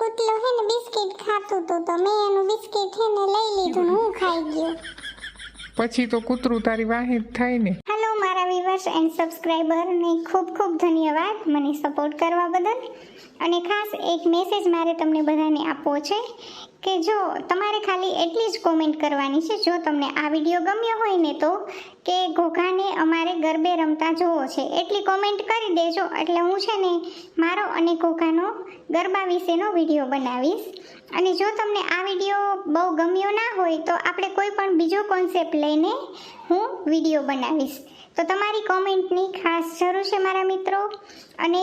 કૂતલો હે ને બિસ્કિટ ખાતું તો તો મેં એનું બિસ્કિટ હે ને લઈ લીધું ને હું ખાઈ ગયો. પછી તો કૂતરું તારી વાહે થાય ને. હેલો મારા વ્યુઅર્સ એન્ડ સબસ્ક્રાઇબર ને ખૂબ ખૂબ ધન્યવાદ. મને સપોર્ટ કરવા બદલ. અને ખાસ એક મેસેજ મારે તમને બધાને આપવો છે કે જો તમારે ખાલી એટલી જ કોમેન્ટ કરવાની છે, જો તમને આ વીડિયો ગમ્યો હોય ને તો કે ઘોઘાને અમારે ગરબે રમતા જોવો છે, એટલી કોમેન્ટ કરી દેજો. એટલે હું છે ને મારો અને ઘોઘાનો ગરબા વિશેનો વીડિયો બનાવીશ. અને જો તમને આ વીડિયો બહુ ગમ્યો ના હોય તો આપણે કોઈ પણ બીજો કોન્સેપ્ટ લઈને હું વીડિયો બનાવીશ. તો તમારી કોમેન્ટની ખાસ જરૂર છે મારા મિત્રો. અને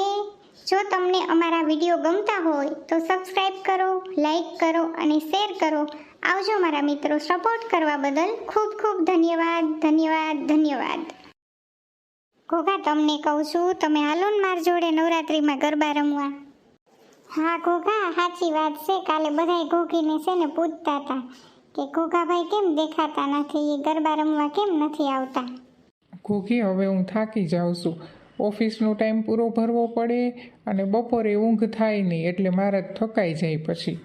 જો તમને અમારા વીડિયો ગમતા હોય તો સબસ્ક્રાઈબ કરો લાઈક કરો અને શેર કરો. આવજો મારા મિત્રો સપોર્ટ કરવા બદલ ખૂબ ખૂબ ધન્યવાદ ધન્યવાદ ધન્યવાદ. ઘોઘા, તમને કહું છું, તમે હાલો ને માર જોડે નવરાત્રિમાં ગરબા રમવા. હા, ઘોઘા, સાચી વાત છે. કાલે બધાય ઘોઘીને છે ને પૂછતા હતા કે ઘોઘાભાઈ કેમ દેખાતા નથી? એ ગરબા રમવા કેમ નથી આવતા? ઘોઘી, હવે હું થાકી જાઉં છું. ઓફિસનો ટાઈમ પૂરો ભરવો પડે અને બપોરે ઊંઘ થાય નહીં એટલે મારા થકાઈ જાય પછી.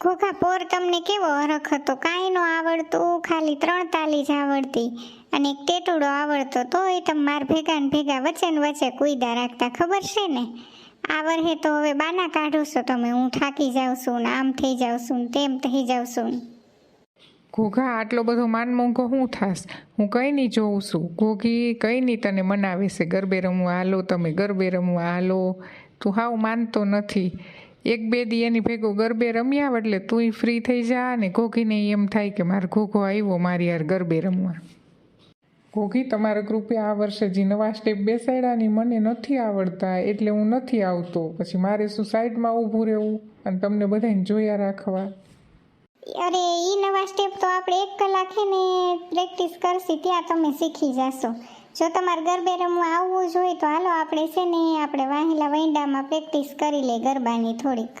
ઘોઘા પોર તમને કેવો હરખ હતો? કાંઈ ન આવડતું, ખાલી ત્રણ તાલી જ આવડતી. અને એક ટેટુડો આવડતો, તોય તમે માર ભેગા ને ભેગા વચ્ચે ને વચ્ચે કુયદા રાખતા, ખબર છે ને? આ વર્ષે તો હવે બાના કાઢો છો તમે. હું થાકી જાઉં છું ને આમ થઈ જાઉં છું ને તેમ થઈ જાઉં છું ઘોઘા આટલો બધો માન મોંઘો હું થાસ હું કંઈ નહીં જોઉં છું? ઘોઘી કંઈ નહીં તને મનાવે છે? ગરબે રમવા હાલો, તમે ગરબે રમવા હાલો. તું હાવ માનતો નથી. એક બે દી એની ભેગો ગરબે રમ્યા આવ એટલે તું ફ્રી થઈ જા અને ઘોઘીને એમ થાય કે મારો ઘોઘો આવ્યો મારી યાર ગરબે રમવા. ઘોઘી તમારા ગ્રુપે આ વર્ષે જે નવા સ્ટેપ બેસાડ્યા ની મને નથી આવડતા, એટલે હું નથી આવતો. પછી મારે શું સાઈડમાં ઊભું રહેવું? અને તમને બધાને જોયા રાખવા. અરે એ નવા સ્ટેપ તો આપણે એક કલાક હે ને પ્રેક્ટિસ કરશી ત્યાં તમે શીખી જશો. જો તમારે ગરબે રમવા આવવું જોઈએ તો હાલો આપણે છે ને આપણે વાહેલા વૈંડામાં પ્રેક્ટિસ કરી લે ગરબાની થોડીક.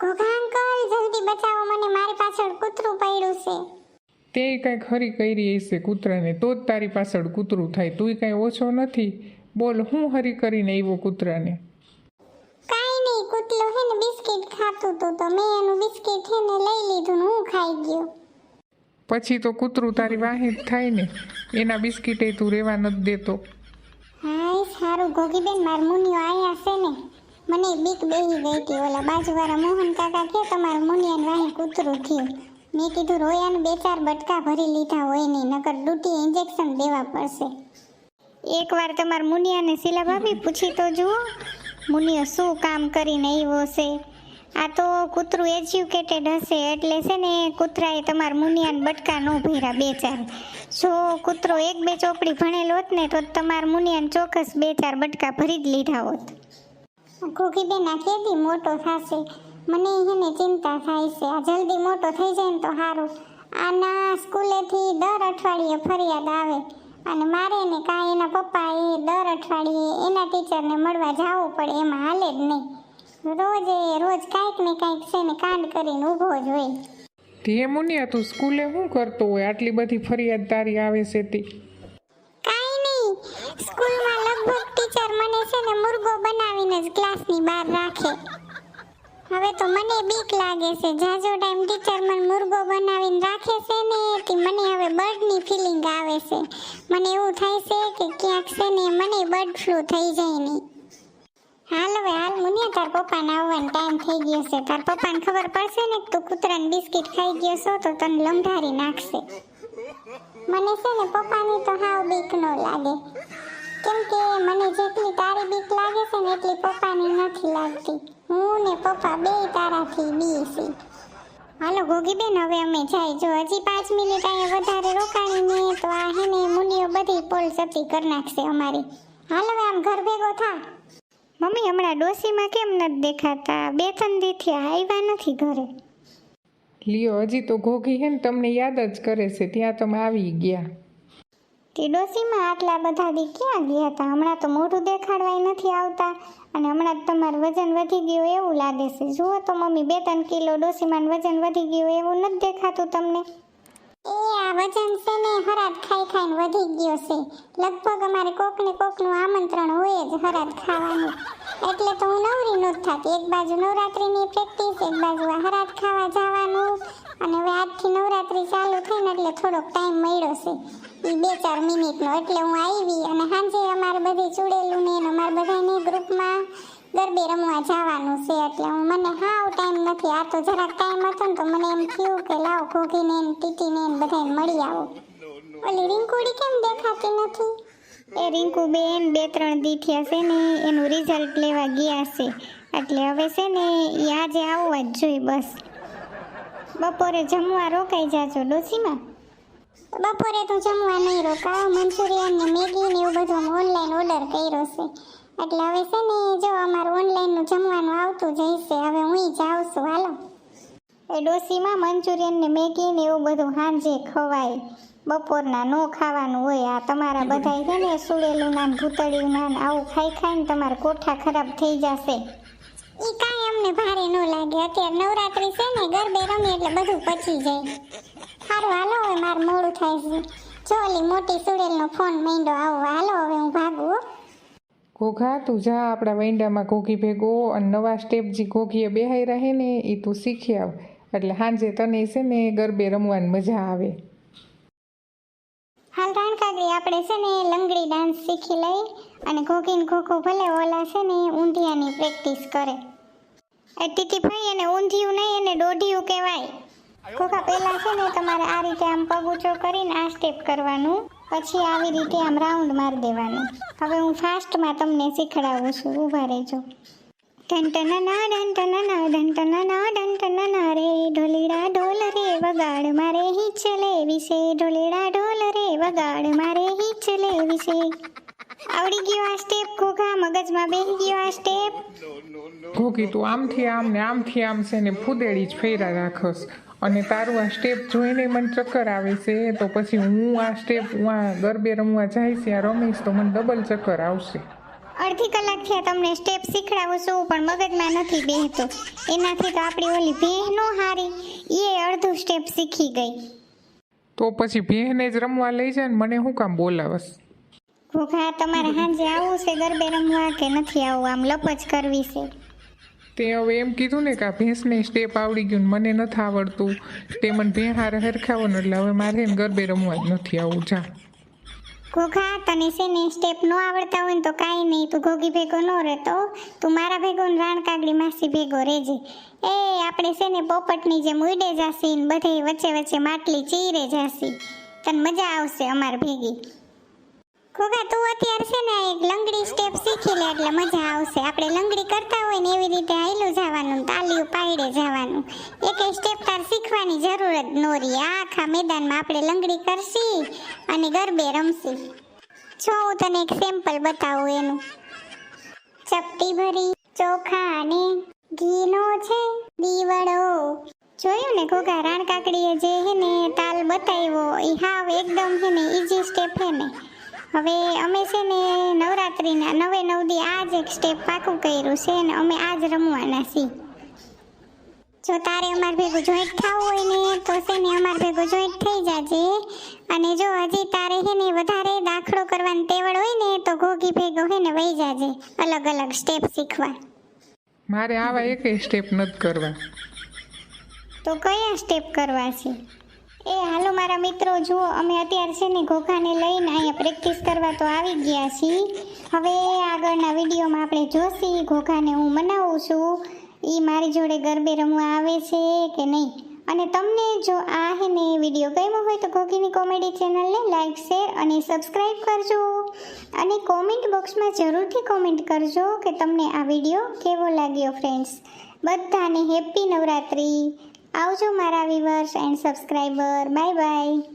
ઘોઘા અંકલ જલ્દી બચાવો મને મારી પાછળ કૂતરું પડ્યું છે. તે કાંઈ ખરી કરી હશે કૂતરાને તો જ તારી પાછળ કૂતરું થાય. તુંય કાંઈ ઓછો નથી. બોલ હું હરી કરીને આવ્યો કૂતરાને? કૂતલો હે ને બિસ્કિટ ખાતું હતું તો મેં એનું બિસ્કિટ હે ને લઈ લીધું ને હું ખાઈ ગયો. પછી તો કૂતરું તારી વાહે જ થાય ને. એના બિસ્કિટે તું રહેવા નથી દેતો. હા સારું ગોગીબેન માર મુનિયો આયા છે ને. મને બીક બેહી ગઈ હતી. ઓલા બાજુવાળા મોહન કાકા કે તમારા મુનિયાને વાહે કૂતરું થયું. મેં કીધું રોયાને બે ચાર બટકા ભરી લીધા હોય નહીં નકર ડૂટી ઇન્જેક્શન દેવા પડશે. એકવાર તમારા મુનિયાને શીલા ભાભી પૂછી તો જુઓ. મુનિયો શું કામ કરીને આવ્યો છે? આ તો કૂતરું એજ્યુકેટેડ હશે એટલે છે ને કૂતરાએ તમારા મુનિયાને બટકા ન ભર્યા બે ચાર. જો કૂતરો એક બે ચોપડી ભણેલો હોત ને તો તમારા મુનિયાને ચોક્કસ બે ચાર બટકા ભરી જ લીધા હોત. ઘોઘીબેન આ કેદી મોટો થશે? મને એને ચિંતા થાય છે. આ જલ્દી મોટો થઈ જાય ને તો સારું આના સ્કૂલેથી દર અઠવાડિયે ફરિયાદ આવે. અને મારે ને કાંઈ એના પપ્પા એ દર અઠવાડિયે એના ટીચરને મળવા જવું પડે એમાં હાલે જ નહીં. રોજે રોજ કાંઈક ને કાંઈક છે ને કાંડ કરીને ઊભો જ હોય. તે મુનિયા તું સ્કૂલે શું કરતો હોય? આટલી બધી ફરિયાદ તારી આવે છે તે. કાંઈ નહીં. સ્કૂલમાં લગભગ ટીચર મને છે ને મુર્ગો બનાવીને જ ક્લાસની બહાર રાખે. હવે તો મને બીક લાગે છે. જાજો ટાઈમ ટીચર મને મુર્ગો બનાવીને રાખે છે ને તે મને હવે બર્ડની ફિલિંગ આવે છે. મને એવું થાય છે કે ક્યાંક છે ને મને બર્ડ ફ્લૂ થઈ જાય નહીં. હાલ હવે હાલ મુનિયા, તાર પપ્પાને આવવાનો ટાઈમ થઈ ગયો છે. તાર પપ્પાને ખબર પડશે ને કે તું કૂતરાને બિસ્કિટ ખાઈ ગયો છો તો તને લંભારી નાખશે. મને છે ને પપ્પાની તો હાવ બીક ન લાગે. કેમ કે મને જેટલી તારી બીક લાગે છે ને એટલી પપ્પાની નથી લાગતી. હું ને પપ્પા બે તારાથી બી છે હાલો ગોગીબેન હવે અમે જાય. જો હજી પાંચ મિનિટ અહીંયા વધારે રોકાણીને તો આ હે ને મુંડીઓ બધી પોલ સતી કરી નાખશે અમારી. હાલ હવે આમ ઘર ભેગો થા. મમ્મી, હમણાં ડોસીમાં કેમ નથી દેખાતા? બે ત્રણ દીથી આવ્યા નથી ઘરે. લ્યો, હજી તો ઘોઘી હે ને તમને યાદ જ કરે છે, ત્યાં તમે આવી ગયા. તે ડોસીમાં આટલા બધા દી ક્યાં ગયા હતા હમણાં તો મોઢું દેખાડવાય નથી આવતા. અને હમણાં જ તમારું વજન વધી ગયું એવું લાગે છે. જુઓ તો મમ્મી બે ત્રણ કિલો ડોસીમાં વજન વધી ગયું એવું નથી દેખાતું તમને? એ આ વજન છે ને હરાત ખાઈ ખાઈને વધી ગયો છે. લગભગ અમારે કોકને કોકનું આમંત્રણ હોય જ હરાત ખાવાનું. એટલે તો હું નવરી નહોતી થતી. એક બાજુ નવરાત્રીની પ્રેક્ટિસ એક બાજુ હરાત ખાવા જવાનું. અને હવે આજથી નવરાત્રી ચાલુ થઈને એટલે થોડોક ટાઈમ મળ્યો છે. બે ચાર મિનિટનો. એટલે હું આવી અને સાંજે અમારે બધી ચૂડેલું ને અમારે બધાને ગ્રુપમાં ગરબે રમવા જવાનું છે. એટલે હું મને હાવ ટાઈમ નથી. આ તો જરાક ટાઈમ હતો ને તો મને એમ થયું કે લાવ ઘોઘીને ને ટીટીને ને બધાને મળી આવો. ઓલી રિંકુડી કેમ દેખાતી નથી? એ રિંકુ બેન બે ત્રણ દી થયા છે ને એનું રિઝલ્ટ લેવા ગયા છે. એટલે હવે છે ને એ આજે આવવા જ જોઈએ બસ. બપોરે જમવા રોકાઈ જાજો ડોસીમાં બપોરે તો જમવા નહીં રોકાવ, મંચુરિયન ને મેગી ને એવું બધું ઓનલાઈન ઓર્ડર કર્યો છે. એટલે હવે છે ને જો અમારું ઓનલાઈનનું જમવાનું આવતું જઈશે હવે હું જાઉં છું હાલો. એ ડોસીમાં મંચુરિયન ને મેગી ને એવું બધું સાંજે ખવાય. બપોરના નો ખાવાનું હોય, આ તમારા બધા છે ને સુડેલું નામ ભૂતળ્યું ભૂતળિયું આવું ખાઈ ખાઈને તમારા કોઠા ખરાબ થઈ જશે. એ કાંઈ અમને ભારે ન લાગે. અત્યારે નવરાત્રી છે ને, ગરબે રમી એટલે બધું પચી જાય. સારું હાલો હવે માર મોડું થાય છે. જો ઓલી મોટી સુરેલનો ફોન માંડો આવો હાલો હવે હું ભાગું. ઘોઘા તું જા આપણા વૈંડામાં ઘોઘી ભેગો અને નવા સ્ટેપ જે ઘોઘીએ બેહાઈ રહે ને એ તું શીખી આવ. એટલે સાંજે તને છે ને ગરબે રમવાની મજા આવે. હાલ રાણકાગરી આપણે છે ને લંગડી ડાન્સ શીખી લઈ અને ઘોઘીન ખોખો ભલે ઓલા છે ને ઊંધિયાની પ્રેક્ટિસ કરે. ટીટી ભાઈ એને ઊંધિયું નહીં એને દોઢિયું કહેવાય. ખોખા પહેલાં છે ને, તમારે આ રીતે આમ પગ ઊંચો કરીને આ સ્ટેપ કરવાનું, પછી આવી રીતે આમ રાઉન્ડ મારી દેવાનું. હવે હું ફાસ્ટમાં તમને શીખડાવું છું, ઊભા રહેજો. ઢંટનના ના ઢંટનના ના રે ઢોલીડા ઢોલ રે વગાડ મારે હિચલે વિશે, ઢોલીડા ઢોલ રે વગાડ મારે હિચલે વિશે. આવડી ગયો આ સ્ટેપ ઘોઘા મગજમાં બેસી ગયો આ સ્ટેપ ઘોઘી તું આમથી આમ ને આમથી આમ છે ને ફૂદેડી જ ફેરા રાખસ. અને તારું આ સ્ટેપ જોઈને મને ચક્કર આવે છે તો પછી હું આ સ્ટેપ હું આ ગરબે રમવા જઈશ આ રમીશ તો મને ડબલ ચક્કર આવશે. અડધી કલાક થયા તમને સ્ટેપ શીખડાવું છું પણ મગજમાં નથી બેહતો. એનાથી તો આપણી ઓલી ભેહ નો હારી. એ અડધું સ્ટેપ શીખી ગઈ. તો પછી ભેહને જ રમવા લઈ જાય ને મને શું કામ બોલાવસ ઘોઘા તમારે સાંજે આવવું છે ગરબે રમવા કે નથી આવવું આમ લપજ કરવી છે. તે હવે એમ કીધું ને કે આ ભેંસને સ્ટેપ આવડી ગયું મને નથી આવડતું. તે મને ભેં હારે હરખાવો ને એટલે હવે મારે એને ગરબે રમવા જ નથી આવું જા. ઘોઘા, તને છે ને સ્ટેપ નો આવડતા હોય તો કાંઈ નહીં. તું ઘોઘી ભેગો ન રહેતો તું મારા ભેગો ને રાણ કાગડી માસી ભેગો રહેજે. એ, આપણે છે ને પોપટની જેમ ઉડે જાસી ને બધે વચ્ચે વચ્ચે માટલી ચીરે જાસી તને મજા આવશે અમાર ભેગી. ખોગા તું અત્યારે છે ને એક લંગડી સ્ટેપ શીખી લે એટલે મજા આવશે. આપણે લંગડી રીતે હાઈલું જવાનું, તાલી ઉપાડે જવાનું. એક સ્ટેપ તાર શીખવાની જરૂર જ નોરી આખા મેદાનમાં આપણે લંગડી કરશી અને ગરબે રમશી. જો હું તને એક સેમ્પલ બતાવું એનું. ચપટી ભરી, ચોખા અને ઘીનો છે, દીવડો. જોયું ને ઘોઘા રાણ કાકડીએ જે હે ને તાલ બતાવ્યો એ હાવ એકદમ હે ને ઈઝી સ્ટેપ હે ને. હવે અમે છે ને નવરાત્રિના નવે નવ દી આ જ એક સ્ટેપ પાકું કર્યું છે ને અમે આજ રમવાના છીએ. જો તારે અમાર ભેગું જોઈન્ટ થવું હોય ને તો છે ને અમાર ભેગું જોઈન્ટ થઈ જાજે. અને જો હજી તારે છે ને વધારે દાખલો કરવાની તેવડ હોય ને તો ઘોઘી ભેગો હે ને વહી જાજે અલગ અલગ સ્ટેપ શીખવા. મારે આવા એકેય સ્ટેપ નથી કરવા. તો કયા સ્ટેપ કરવા છે? એ, હાલો મારા મિત્રો, જુઓ, અમે અત્યારે છે ને ઘોઘાને લઈને અહીંયા પ્રેક્ટિસ કરવા તો આવી ગયા છીએ. હવે આગળના વિડીયોમાં આપણે જોશી ઘોઘાને હું મનાવું છું. એ મારી જોડે ગરબે રમવા આવે છે કે નહીં? અને તમને જો આ હે ને વીડિયો ગમ્યો હોય તો ઘોઘીની કોમેડી ચેનલને લાઈક શેર અને સબસ્ક્રાઈબ કરજો. અને કોમેન્ટ બોક્સમાં જરૂરથી કોમેન્ટ કરજો કે તમને આ વીડિયો કેવો લાગ્યો ફ્રેન્ડ્સ બધાને હેપી નવરાત્રી. આવજો મારા viewers and subscriber bye bye